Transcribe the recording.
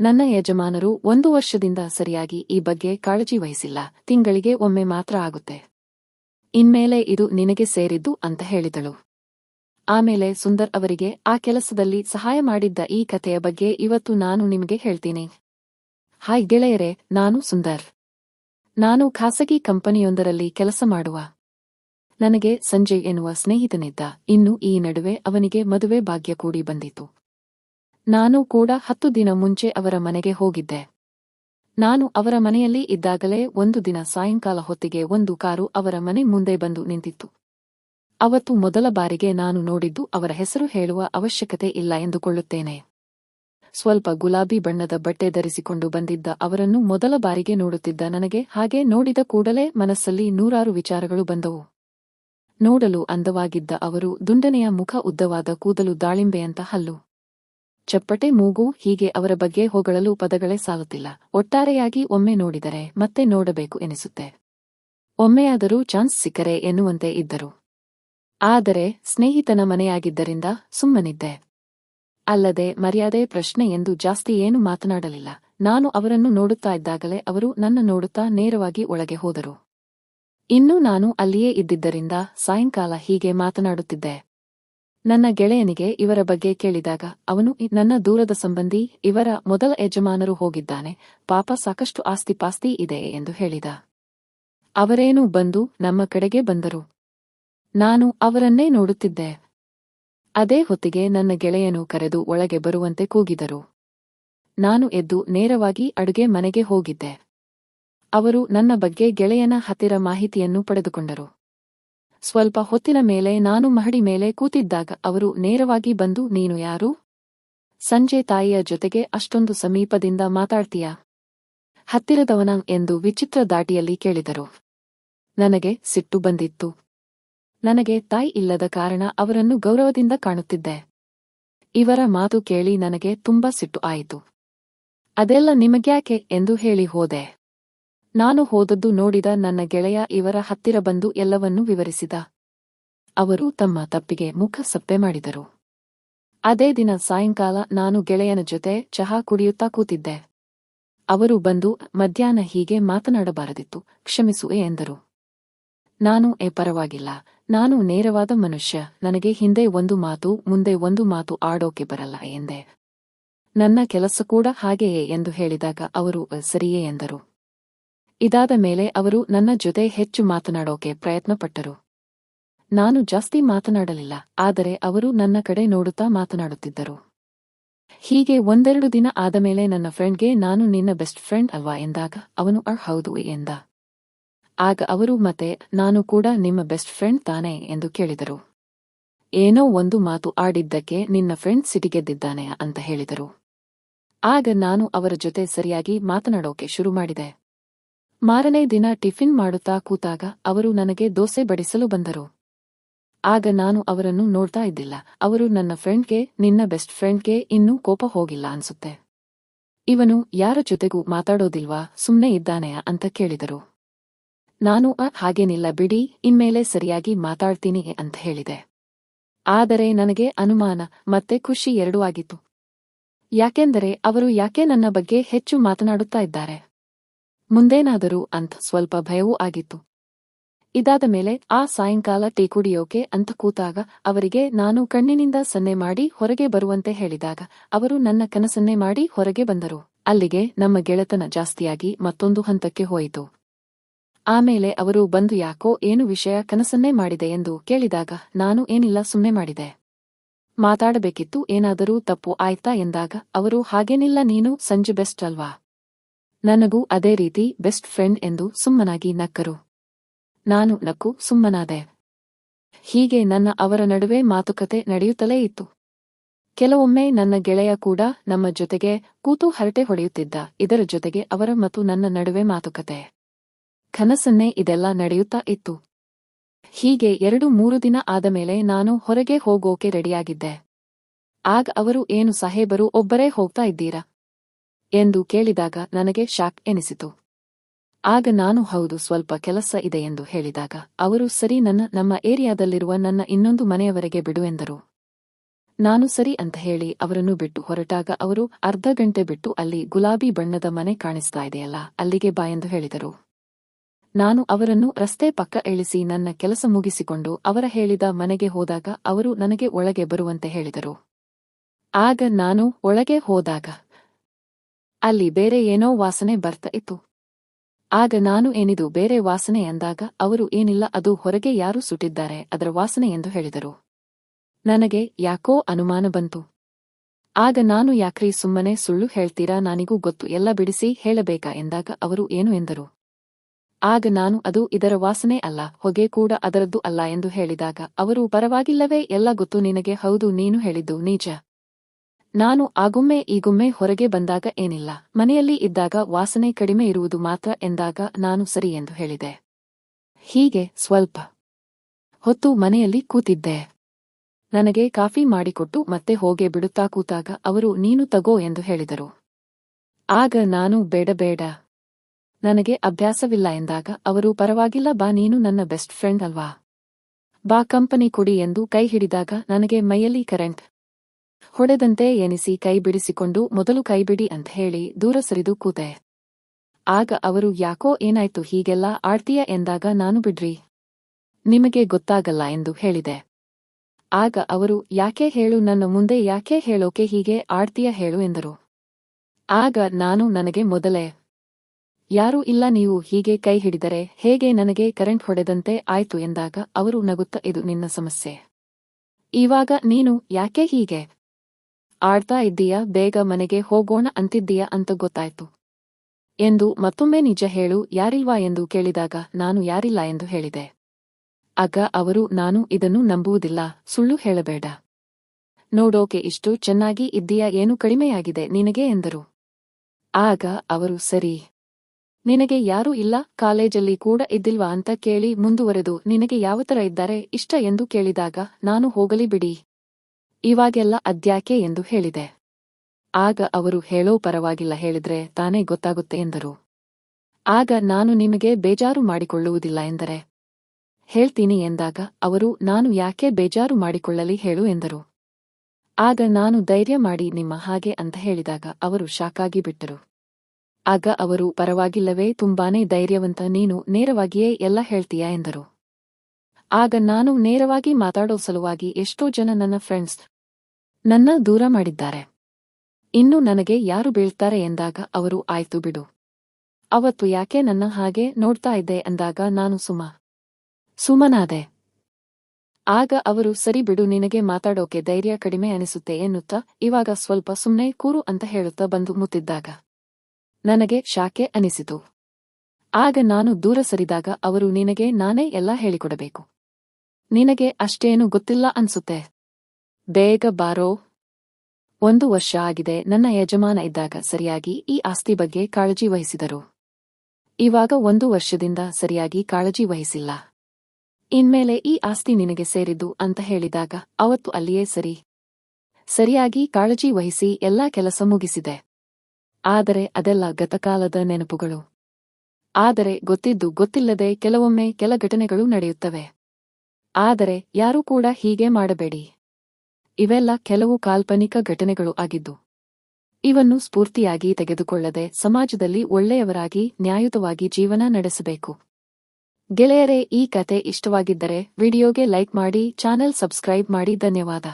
ನನ್ನ ಯಜಮಾನರು ಒಂದು ವರ್ಷದಿಂದ ಸರಿಯಾಗಿ ಈ ಬಗ್ಗೆ ಕಾಳಜಿ ವಹಿಸಿಲ್ಲ. ತಿಂಗಳಿಗೆ ಒಮ್ಮೆ ಮಾತ್ರ ಆಗುತ್ತೆ. ಇನ್ಮೇಲೆ ಇದು ನಿನಗೆ ಸೇರಿದ್ದು ಅಂತ ಹೇಳಿದಳು. ಆಮೇಲೆ ಸುಂದರ್ ಅವರಿಗೆ, ಆ ಕೆಲಸದಲ್ಲಿ ಸಹಾಯ ಮಾಡಿದ್ದ ಈ ಕಥೆಯ ಬಗ್ಗೆ ಇವತ್ತು ನಾನು ನಿಮಗೆ ಹೇಳ್ತೀನಿ. ಹಾಯ್ ಗೆಳೆಯರೆ, ನಾನು ಸುಂದರ್. ನಾನು ಖಾಸಗಿ ಕಂಪನಿಯೊಂದರಲ್ಲಿ ಕೆಲಸ ಮಾಡುವ. ನನಗೆ ಸಂಜಯ್ ಎನ್ನುವ ಸ್ನೇಹಿತನಿದ್ದ. ಇನ್ನು ಈ ನಡುವೆ ಅವನಿಗೆ ಮದುವೆ ಭಾಗ್ಯ ಕೂಡಿ ಬಂದಿತು. ನಾನು ಕೂಡ ಹತ್ತು ದಿನ ಮುಂಚೆ ಅವರ ಮನೆಗೆ ಹೋಗಿದ್ದೆ. ನಾನು ಅವರ ಮನೆಯಲ್ಲಿ ಇದ್ದಾಗಲೇ ಒಂದು ದಿನ ಸಾಯಂಕಾಲ ಹೊತ್ತಿಗೆ ಒಂದು ಕಾರು ಅವರ ಮನೆ ಮುಂದೆ ಬಂದು ನಿಂತಿತ್ತು. ಅವತ್ತು ಮೊದಲ ಬಾರಿಗೆ ನಾನು ನೋಡಿದ್ದು ಅವರ ಹೆಸರು ಹೇಳುವ ಅವಶ್ಯಕತೆ ಇಲ್ಲ ಎಂದುಕೊಳ್ಳುತ್ತೇನೆ. ಸ್ವಲ್ಪ ಗುಲಾಬಿ ಬಣ್ಣದ ಬಟ್ಟೆ ಧರಿಸಿಕೊಂಡು ಬಂದಿದ್ದ ಅವರನ್ನು ಮೊದಲ ಬಾರಿಗೆ ನೋಡುತ್ತಿದ್ದ ನನಗೆ ಹಾಗೆ ನೋಡಿದ ಕೂಡಲೇ ಮನಸ್ಸಲ್ಲಿ ನೂರಾರು ವಿಚಾರಗಳು ಬಂದವು. ನೋಡಲು ಅಂದವಾಗಿದ್ದ ಅವರು ದುಂಡನೆಯ ಮುಖ ಉದ್ದವಾದ ಕೂದಲು ದಾಳಿಂಬೆಯಂತ ಹಲ್ಲು. ಚಪ್ಪಟೆ ಮೂಗು ಹೀಗೆ ಅವರ ಬಗ್ಗೆ ಹೊಗಳಲು ಪದಗಳೇ ಸಾಲುತ್ತಿಲ್ಲ. ಒಟ್ಟಾರೆಯಾಗಿ ಒಮ್ಮೆ ನೋಡಿದರೆ ಮತ್ತೆ ನೋಡಬೇಕು ಎನಿಸುತ್ತೆ. ಒಮ್ಮೆಯಾದರೂ ಚಾನ್ಸ್ ಸಿಕ್ಕರೆ ಎನ್ನುವಂತೆ ಇದ್ದರು. ಆದರೆ ಸ್ನೇಹಿತನ ಮನೆಯಾಗಿದ್ದರಿಂದ ಸುಮ್ಮನಿದ್ದೆ. ಅಲ್ಲದೆ ಮರ್ಯಾದೆ ಪ್ರಶ್ನೆ ಎಂದು ಜಾಸ್ತಿ ಏನು ಮಾತನಾಡಲಿಲ್ಲ. ನಾನು ಅವರನ್ನು ನೋಡುತ್ತಾ ಇದ್ದಾಗಲೇ ಅವರು ನನ್ನ ನೋಡುತ್ತಾ ನೇರವಾಗಿ ಒಳಗೆ ಹೋದರು. ಇನ್ನೂ ನಾನು ಅಲ್ಲಿಯೇ ಇದ್ದಿದ್ದರಿಂದ ಸಾಯಂಕಾಲ ಹೀಗೆ ಮಾತನಾಡುತ್ತಿದ್ದೆ. ನನ್ನ ಗೆಳೆಯನಿಗೆ ಇವರ ಬಗ್ಗೆ ಕೇಳಿದಾಗ, ಅವನು "ಇ- ನನ್ನ ದೂರದ ಸಂಬಂಧಿ, ಇವರ ಮೊದಲ ಯಜಮಾನರು ಹೋಗಿದ್ದಾನೆ, ಪಾಪ ಸಾಕಷ್ಟು ಆಸ್ತಿಪಾಸ್ತಿ ಇದೆ, ಎಂದು ಹೇಳಿದ. ಅವರೇನು ಬಂದು ನಮ್ಮ ಕಡೆಗೆ ಬಂದರು. ನಾನು ಅವರನ್ನೇ ನೋಡುತ್ತಿದ್ದೆ. ಅದೇ ಹೊತ್ತಿಗೆ ನನ್ನ ಗೆಳೆಯನು ಕರೆದು ಒಳಗೆ ಬರುವಂತೆ ಕೂಗಿದರು. ನಾನು ಎದ್ದು ನೇರವಾಗಿ ಅಡುಗೆ ಮನೆಗೆ ಹೋಗಿದ್ದೆ. ಅವರು ನನ್ನ ಬಗ್ಗೆ ಗೆಳೆಯನ ಹತ್ತಿರ ಮಾಹಿತಿಯನ್ನು ಪಡೆದುಕೊಂಡರು. ಸ್ವಲ್ಪ ಹೊತ್ತಿನ ಮೇಲೆ ನಾನು ಮಹಡಿ ಮೇಲೆ ಕೂತಿದ್ದಾಗ ಅವರು ನೇರವಾಗಿ ಬಂದು, ನೀನು ಯಾರು? ಸಂಜೆ ತಾಯಿಯ ಜೊತೆಗೆ ಅಷ್ಟೊಂದು ಸಮೀಪದಿಂದ ಮಾತಾಡ್ತೀಯಾ? ಹತ್ತಿರದವನ? ಎಂದು ವಿಚಿತ್ರ ದಾಟಿಯಲ್ಲಿ ಕೇಳಿದರು. ನನಗೆ ಸಿಟ್ಟು ಬಂದಿತ್ತು. ನನಗೆ ತಾಯಿ ಇಲ್ಲದ ಕಾರಣ ಅವರನ್ನು ಗೌರವದಿಂದ ಕಾಣುತ್ತಿದ್ದೆ. ಇವರ ಮಾತು ಕೇಳಿ ನನಗೆ ತುಂಬಾ ಸಿಟ್ಟು ಆಯಿತು. ಅದೆಲ್ಲ ನಿಮಗ್ಯಾಕೆ? ಎಂದು ಹೇಳಿ ಹೋದೆ. ನಾನು ಹೋದದ್ದು ನೋಡಿದ ನನ್ನ ಗೆಳೆಯ ಇವರ ಹತ್ತಿರ ಬಂದು ಎಲ್ಲವನ್ನೂ ವಿವರಿಸಿದ. ಅವರು ತಮ್ಮ ತಪ್ಪಿಗೆ ಮುಖ ಸಪ್ಪೆ ಮಾಡಿದರು. ಅದೇ ದಿನ ಸಾಯಂಕಾಲ ನಾನು ಗೆಳೆಯನ ಜೊತೆ ಚಹಾ ಕುಡಿಯುತ್ತಾ ಕೂತಿದ್ದೆ. ಅವರು ಬಂದು ಮಧ್ಯಾಹ್ನ ಹೀಗೆ ಮಾತನಾಡಬಾರದಿತ್ತು ಕ್ಷಮಿಸುವೆ ಎಂದರು. ನಾನು ಎ ಪರವಾಗಿಲ್ಲ ನಾನು ನೇರವಾದ ಮನುಷ್ಯ ನನಗೆ ಹಿಂದೆ ಒಂದು ಮಾತು ಮುಂದೆ ಒಂದು ಮಾತು ಆಡೋಕೆ ಬರಲ್ಲ ಎಂದೆ. ನನ್ನ ಕೆಲಸ ಕೂಡ ಹಾಗೆಯೇ ಎಂದು ಹೇಳಿದಾಗ ಅವರು "ಅ, ಸರಿಯೇ ಎಂದರು. ಇದಾದ ಮೇಲೆ ಅವರು ನನ್ನ ಜೊತೆ ಹೆಚ್ಚು ಮಾತನಾಡೋಕೆ ಪ್ರಯತ್ನಪಟ್ಟರು. ನಾನು ಜಾಸ್ತಿ ಮಾತನಾಡಲಿಲ್ಲ, ಆದರೆ ಅವರು ನನ್ನ ಕಡೆ ನೋಡುತ್ತಾ ಮಾತನಾಡುತ್ತಿದ್ದರು. ಹೀಗೆ ಒಂದೆರಡು ದಿನ ಆದಮೇಲೆ ನನ್ನ ಫ್ರೆಂಡ್ಗೆ ನಾನು ನಿನ್ನ ಬೆಸ್ಟ್ ಫ್ರೆಂಡ್ ಅಲ್ವಾ ಎಂದಾಗ, ಅವನು ಅರ್ ಹೌದು ಎಂದ. ಆಗ ಅವರು ಮತ್ತೆ, ನಾನು ಕೂಡ ನಿಮ್ಮ ಬೆಸ್ಟ್ ಫ್ರೆಂಡ್ ತಾನೇ ಎಂದು ಕೇಳಿದರು. ಏನೋ ಒಂದು ಮಾತು ಆಡಿದ್ದಕ್ಕೆ ನಿನ್ನ ಫ್ರೆಂಡ್ ಸಿಟಿಗೆದ್ದಿದ್ದಾನೆ ಅಂತ ಹೇಳಿದರು. ಆಗ ನಾನು ಅವರ ಜೊತೆ ಸರಿಯಾಗಿ ಮಾತನಾಡೋಕೆ ಶುರು ಮಾಡಿದೆ. ಮಾರನೇ ದಿನ ಟಿಫಿನ್ ಮಾಡುತ್ತಾ ಕೂತಾಗ ಅವರು ನನಗೆ ದೋಸೆ ಬಡಿಸಲು ಬಂದರು. ಆಗ ನಾನು ಅವರನ್ನು ನೋಡ್ತಾ ಇದ್ದಿಲ್ಲ. ಅವರು ನನ್ನ ಫ್ರೆಂಡ್ಗೆ, ನಿನ್ನ ಬೆಸ್ಟ್ ಫ್ರೆಂಡ್ಗೆ ಇನ್ನೂ ಕೋಪ ಹೋಗಿಲ್ಲ ಅನ್ಸುತ್ತೆ. ಇವನು ಯಾರ ಜೊತೆಗೂ ಮಾತಾಡೋದಿಲ್ವಾ, ಸುಮ್ನೆ ಇದ್ದಾನೆಯ ಅಂತ ಕೇಳಿದರು. ನಾನು ಅ ಹಾಗೇನಿಲ್ಲ ಬಿಡಿ, ಇನ್ಮೇಲೆ ಸರಿಯಾಗಿ ಮಾತಾಡ್ತೀನಿ ಅಂತ ಹೇಳಿದೆ. ಆದರೆ ನನಗೆ ಅನುಮಾನ, ಮತ್ತೆ ಖುಷಿ ಎರಡೂ ಆಗಿತ್ತು. ಯಾಕೆಂದರೆ ಅವರು ಯಾಕೆ ನನ್ನ ಬಗ್ಗೆ ಹೆಚ್ಚು ಮಾತನಾಡುತ್ತಾ ಇದ್ದಾರೆ? ಮುಂದೇನಾದರೂ ಅಂತ ಸ್ವಲ್ಪ ಭಯವೂ ಆಗಿತ್ತು. ಇದಾದ ಮೇಲೆ ಆ ಸಾಯಂಕಾಲ ಟೀ ಕುಡಿಯೋಕೆ ಅಂತ ಕೂತಾಗ ಅವರಿಗೆ ನಾನು ಕಣ್ಣಿನಿಂದ ಸನ್ನೆ ಮಾಡಿ ಹೊರಗೆ ಬರುವಂತೆ ಹೇಳಿದಾಗ ಅವರು ನನ್ನ ಕನಸನ್ನೇ ಮಾಡಿ ಹೊರಗೆ ಬಂದರು. ಅಲ್ಲಿಗೆ ನಮ್ಮ ಗೆಳೆತನ ಜಾಸ್ತಿಯಾಗಿ ಮತ್ತೊಂದು ಹಂತಕ್ಕೆ ಹೋಯಿತು. ಆಮೇಲೆ ಅವರು ಬಂದು ಯಾಕೋ ಏನು ವಿಷಯ ಕನಸನ್ನೇ ಮಾಡಿದೆ ಎಂದು ಕೇಳಿದಾಗ ನಾನು ಏನಿಲ್ಲ ಸುಮ್ಮನೆ ಮಾಡಿದೆ. ಮಾತಾಡಬೇಕಿತ್ತು ಏನಾದರೂ ತಪ್ಪು ಆಯ್ತಾ ಎಂದಾಗ ಅವರು ಹಾಗೇನಿಲ್ಲ ನೀನು ಸಂಜೆ ಬೆಸ್ಟ್ ಅಲ್ವಾ? ನನಗೂ ಅದೇ ರೀತಿ ಬೆಸ್ಟ್ ಫ್ರೆಂಡ್ ಎಂದು ಸುಮ್ಮನಾಗಿ ನಕ್ಕರು. ನಾನು ನಕ್ಕು ಸುಮ್ಮನಾದೆ. ಹೀಗೆ ನನ್ನ ಅವರ ನಡುವೆ ಮಾತುಕತೆ ನಡೆಯುತ್ತಲೇ ಇತ್ತು. ಕೆಲವೊಮ್ಮೆ ನನ್ನ ಗೆಳೆಯ ಕೂಡ ನಮ್ಮ ಜೊತೆಗೆ ಕೂತು ಹರಟೆ ಹೊಡೆಯುತ್ತಿದ್ದ. ಇದರ ಜೊತೆಗೆ ಅವರ ಮತ್ತು ನನ್ನ ನಡುವೆ ಮಾತುಕತೆ. ಕನಸನ್ನೇ ಇದೆಲ್ಲ ನಡೆಯುತ್ತಾ ಇತ್ತು. ಹೀಗೆ ಎರಡು ಮೂರು ದಿನ ಆದಮೇಲೆ ನಾನು ಹೊರಗೆ ಹೋಗೋಕೆ ರೆಡಿಯಾಗಿದ್ದೆ. ಆಗ ಅವರು ಏನು ಸಾಹೇಬರು ಒಬ್ಬರೇ ಹೋಗ್ತಾ ಇದ್ದೀರಾ? ಎಂದು ಕೇಳಿದಾಗ ನನಗೆ ಶಾಕ್ ಎನಿಸಿತು. ಆಗ ನಾನು, ಹೌದು, ಸ್ವಲ್ಪ ಕೆಲಸ ಇದೆ ಎಂದು ಹೇಳಿದಾಗ, ಅವರು ಸರಿ, ನನ್ನ, ನಮ್ಮ ಏರಿಯಾದಲ್ಲಿರುವ ನನ್ನ ಇನ್ನೊಂದು ಮನೆಯವರೆಗೆ ಬಿಡು ಎಂದರು. ನಾನು ಸರಿ ಅಂತ ಹೇಳಿ ಅವರನ್ನು ಬಿಟ್ಟು ಹೊರಟಾಗ ಅವರು ಅರ್ಧ ಗಂಟೆ ಬಿಟ್ಟು ಅಲ್ಲಿ ಗುಲಾಬಿ ಬಣ್ಣದ ಮನೆ ಕಾಣಿಸ್ತಾ ಇದೆಯಲ್ಲ, ಅಲ್ಲಿಗೆ ಬಾ ಎಂದು ಹೇಳಿದರು. ನಾನು ಅವರನ್ನು ರಸ್ತೆ ಪಕ್ಕ ಇಳಿಸಿ ನನ್ನ ಕೆಲಸ ಮುಗಿಸಿಕೊಂಡು ಅವರ ಹೇಳಿದ ಮನೆಗೆ ಹೋದಾಗ ಅವರು ನನಗೆ ಒಳಗೆ ಬರುವಂತೆ ಹೇಳಿದರು. ಆಗ ನಾನು ಒಳಗೆ ಹೋದಾಗ ಅಲ್ಲಿ ಬೇರೆ ಏನೋ ವಾಸನೆ ಬರ್ತಾ ಇತ್ತು. ಆಗ ನಾನು ಏನಿದು ಬೇರೆ ವಾಸನೆ ಎಂದಾಗ ಅವರು ಏನಿಲ್ಲ ಅದು ಹೊರಗೆ ಯಾರು ಸುಟ್ಟಿದ್ದಾರೆ ಅದರ ವಾಸನೆ ಎಂದು ಹೇಳಿದರು. ನನಗೆ ಯಾಕೋ ಅನುಮಾನ ಬಂತು. ಆಗ ನಾನು ಯಾಕ್ರಿ ಸುಮ್ಮನೆ ಸುಳ್ಳು ಹೇಳ್ತೀರಾ ನಾನಿಗೂ ಗೊತ್ತು ಎಲ್ಲ ಬಿಡಿಸಿ ಹೇಳಬೇಕಾ ಎಂದಾಗ ಅವರು ಏನು ಎಂದರು. ಆಗ ನಾನು ಅದು ಇದರ ವಾಸನೆ ಅಲ್ಲ ಹೊಗೆ ಕೂಡ ಅದರದ್ದು ಅಲ್ಲ ಎಂದು ಹೇಳಿದಾಗ ಅವರು ಪರವಾಗಿಲ್ಲವೇ ಎಲ್ಲ ಗೊತ್ತು ನಿನಗೆ ಹೌದು ನೀನು ಹೇಳಿದ್ದು ನಿಜ. ನಾನು ಆಗುಮ್ಮೆ ಈಗುಮ್ಮೆ ಹೊರಗೆ ಬಂದಾಗ ಏನಿಲ್ಲ. ಮನೆಯಲ್ಲಿ ಇದ್ದಾಗ ವಾಸನೆ ಕಡಿಮೆ ಇರುವುದು ಮಾತ್ರ ಎಂದಾಗ ನಾನು ಸರಿ ಎಂದು ಹೇಳಿದೆ. ಹೀಗೆ ಸ್ವಲ್ಪ ಹೊತ್ತು ಮನೆಯಲ್ಲಿ ಕೂತಿದ್ದೆ. ನನಗೆ ಕಾಫಿ ಮಾಡಿಕೊಟ್ಟು ಮತ್ತೆ ಹೋಗೆ ಬಿಡುತ್ತಾ ಕೂತಾಗ ಅವರು, ನೀನು ತಗೋ ಎಂದು ಹೇಳಿದರು. ಆಗ ನಾನು, ಬೇಡ ಬೇಡ. ನನಗೆ ಅಭ್ಯಾಸವಿಲ್ಲ ಎಂದಾಗ ಅವರು, ಪರವಾಗಿಲ್ಲ, ಬಾ, ನೀನು ನನ್ನ ಬೆಸ್ಟ್ ಫ್ರೆಂಡ್ ಅಲ್ವಾ? ಬಾ, ಕಂಪನಿ ಕೊಡಿ ಎಂದು ಕೈ ಹಿಡಿದಾಗ ನನಗೆ ಮೈಯಲ್ಲಿ ಕರೆಂಟ್ ಹೊಡೆದಂತೆ ಎನಿಸಿ ಕೈ ಬಿಡಿಸಿಕೊಂಡು ಮೊದಲು ಕೈಬಿಡಿ ಅಂತ ಹೇಳಿ ದೂರ ಸರಿದು ಕೂತೆ. ಆಗ ಅವರು, ಯಾಕೋ ಏನಾಯ್ತು ಹೀಗೆಲ್ಲ ಆಡ್ತೀಯ ಎಂದಾಗ ನಾನು ಬಿಡ್ರಿ. ನಿಮಗೆ ಗೊತ್ತಾಗಲ್ಲ ಎಂದು ಹೇಳಿದೆ. ಆಗ ಅವರು, ಯಾಕೆ ಹೇಳು, ನನ್ನ ಮುಂದೆ ಯಾಕೆ ಹೇಳೋಕೆ ಹೀಗೆ ಆಡ್ತೀಯ ಹೇಳು ಎಂದರು. ಆಗ ನಾನು, ನನಗೆ ಮೊದಲೇ. ಯಾರೂ ಇಲ್ಲ, ನೀವು ಹೀಗೆ ಕೈ ಹಿಡಿದರೆ ಹೇಗೆ ನನಗೆ ಕರೆಂಟ್ ಹೊಡೆದಂತೆ ಆಯ್ತು ಎಂದಾಗ ಅವರು ನಗುತ್ತ, ಇದು ನಿನ್ನ ಸಮಸ್ಯೆ. ಇವಾಗ ನೀನು ಯಾಕೆ ಹೀಗೆ? ಆಡ್ತಾ ಇದ್ದೀಯಾ, ಬೇಗ ಮನೆಗೆ ಹೋಗೋಣ ಅಂತಿದ್ದೀಯಾ ಅಂತ ಗೊತ್ತಾಯ್ತು. ಎಂದು ಮತ್ತೊಮ್ಮೆ ನಿಜ ಹೇಳು, ಯಾರಿಲ್ವಾ ಎಂದು ಕೇಳಿದಾಗ ನಾನು ಯಾರಿಲ್ಲ ಎಂದು ಹೇಳಿದೆ. ಆಗ ಅವರು, ನಾನು ಇದನ್ನು ನಂಬುವುದಿಲ್ಲ, ಸುಳ್ಳು ಹೇಳಬೇಡ. ನೋಡೋಕೆ ಇಷ್ಟು ಚೆನ್ನಾಗಿ ಇದ್ದೀಯಾ, ಏನು ಕಡಿಮೆಯಾಗಿದೆ ನಿನಗೆ ಎಂದರು. ಆಗ ಅವರು, ಸರಿ. ನಿನಗೆ ಯಾರೂ ಇಲ್ಲ, ಕಾಲೇಜಲ್ಲಿ ಕೂಡ ಇದ್ದಿಲ್ವಾ ಅಂತ ಕೇಳಿ ಮುಂದುವರೆದು, ನಿನಗೆ ಯಾವತರ ಇದ್ದಾರೆ, ಇಷ್ಟ ಎಂದು ಕೇಳಿದಾಗ, ನಾನು ಹೋಗಲಿ ಬಿಡಿ. ಇವಾಗೆಲ್ಲ ಅದ್ಯಾಕೆ ಎಂದು ಹೇಳಿದೆ. ಆಗ ಅವರು, ಹೇಳೋ ಪರವಾಗಿಲ್ಲ, ಹೇಳಿದ್ರೆ ತಾನೇ ಗೊತ್ತಾಗುತ್ತೆ ಎಂದರು. ಆಗ, ನಾನು ನಿಮಗೆ ಬೇಜಾರು ಮಾಡಿಕೊಳ್ಳುವುದಿಲ್ಲ ಎಂದರೆ, ಹೇಳ್ತೀನಿ ಎಂದಾಗ, ಅವರು, ನಾನು ಯಾಕೆ ಬೇಜಾರು ಮಾಡಿಕೊಳ್ಳಲಿ, ಹೇಳು ಎಂದರು. ಆಗ, ನಾನು ಧೈರ್ಯ ಮಾಡಿ ನಿಮ್ಮ ಹಾಗೆ ಅಂತ ಹೇಳಿದಾಗ, ಅವರು ಶಾಕಾಗಿ ಬಿಟ್ಟರು. ಆಗ ಅವರು, ಪರವಾಗಿಲ್ಲವೇ, ತುಂಬಾನೇ ಧೈರ್ಯವಂತ, ನೀನು ನೇರವಾಗಿಯೇ ಎಲ್ಲ ಹೇಳ್ತೀಯಾ ಎಂದರು. ಆಗ, ನಾನು ನೇರವಾಗಿ ಮಾತಾಡೋ ಸಲುವಾಗಿ ಎಷ್ಟೋ ಜನ ನನ್ನ ಫ್ರೆಂಡ್ಸ್ ನನ್ನ ದೂರ ಮಾಡಿದ್ದಾರೆ. ಇನ್ನು ನನಗೆ ಯಾರು ಬೀಳ್ತಾರೆ ಎಂದಾಗ ಅವರು, ಆಯ್ತು ಬಿಡು. ಅವತ್ತು ಯಾಕೆ ನನ್ನ ಹಾಗೆ ನೋಡ್ತಾ ಇದ್ದೆ? ಅಂದಾಗ ನಾನು, ಸುಮ. ಸುಮನಾದೆ. ಆಗ ಅವರು, ಸರಿ ಬಿಡು, ನಿನಗೆ ಮಾತಾಡೋಕೆ ಧೈರ್ಯ ಕಡಿಮೆ ಅನಿಸುತ್ತೆ ಎನ್ನುತ್ತಾ, ಇವಾಗ ಸ್ವಲ್ಪ ಸುಮ್ಮನೆ ಕೂರು ಅಂತ ಹೇಳುತ್ತಾ ಬಂದು ಮುತ್ತಿದ್ದಾಗ ನನಗೆ ಶಾಕೆ ಅನಿಸಿತು. ಆಗ ನಾನು ದೂರ ಸರಿದಾಗ ಅವರು, ನಿನಗೆ ನಾನೇ ಎಲ್ಲ ಹೇಳಿಕೊಡಬೇಕು. ನಿನಗೆ ಅಷ್ಟೇನು ಗೊತ್ತಿಲ್ಲ ಅನ್ಸುತ್ತೆ. ಬೇಗ ಬಾರೋ. ಒಂದು ವರ್ಷ ಆಗಿದೆ. ನನ್ನ ಯಜಮಾನ ಇದ್ದಾಗ ಸರಿಯಾಗಿ ಈ ಆಸ್ತಿ ಬಗ್ಗೆ ಕಾಳಜಿ ವಹಿಸಿದರು. ಇವಾಗ ಒಂದು ವರ್ಷದಿಂದ ಸರಿಯಾಗಿ ಕಾಳಜಿ ವಹಿಸಿಲ್ಲ. ಇನ್ಮೇಲೆ ಈ ಆಸ್ತಿ ನಿನಗೆ ಸೇರಿದ್ದು ಅಂತ ಹೇಳಿದಾಗ ಅವತ್ತು ಅಲ್ಲಿಯೇ ಸರಿ. ಸರಿಯಾಗಿ ಕಾಳಜಿ ವಹಿಸಿ ಎಲ್ಲಾ ಕೆಲಸ ಮುಗಿಸಿದೆ. ಆದರೆ ಅದೆಲ್ಲ ಗತಕಾಲದ ನೆನಪುಗಳು. ಆದರೆ ಗೊತ್ತಿದ್ದು ಗೊತ್ತಿಲ್ಲದೆ ಕೆಲವೊಮ್ಮೆ ಕೆಲ ಘಟನೆಗಳು ನಡೆಯುತ್ತವೆ. ಆದರೆ ಯಾರೂ ಕೂಡ ಹೀಗೆ ಮಾಡಬೇಡಿ. ಇವೆಲ್ಲ ಕೆಲವು ಕಾಲ್ಪನಿಕ ಘಟನೆಗಳು ಆಗಿದ್ದು, ಇವನ್ನು ಸ್ಫೂರ್ತಿಯಾಗಿ ತೆಗೆದುಕೊಳ್ಳದೆ ಸಮಾಜದಲ್ಲಿ ಒಳ್ಳೆಯವರಾಗಿ ನ್ಯಾಯುತವಾಗಿ ಜೀವನ ನಡೆಸಬೇಕು. ಗೆಳೆಯರೇ, ಈ ಕತೆ ಇಷ್ಟವಾಗಿದ್ದರೆ ವಿಡಿಯೋಗೆ ಲೈಕ್ ಮಾಡಿ, ಚಾನೆಲ್ ಸಬ್ಸ್ಕ್ರೈಬ್ ಮಾಡಿ, ಧನ್ಯವಾದ.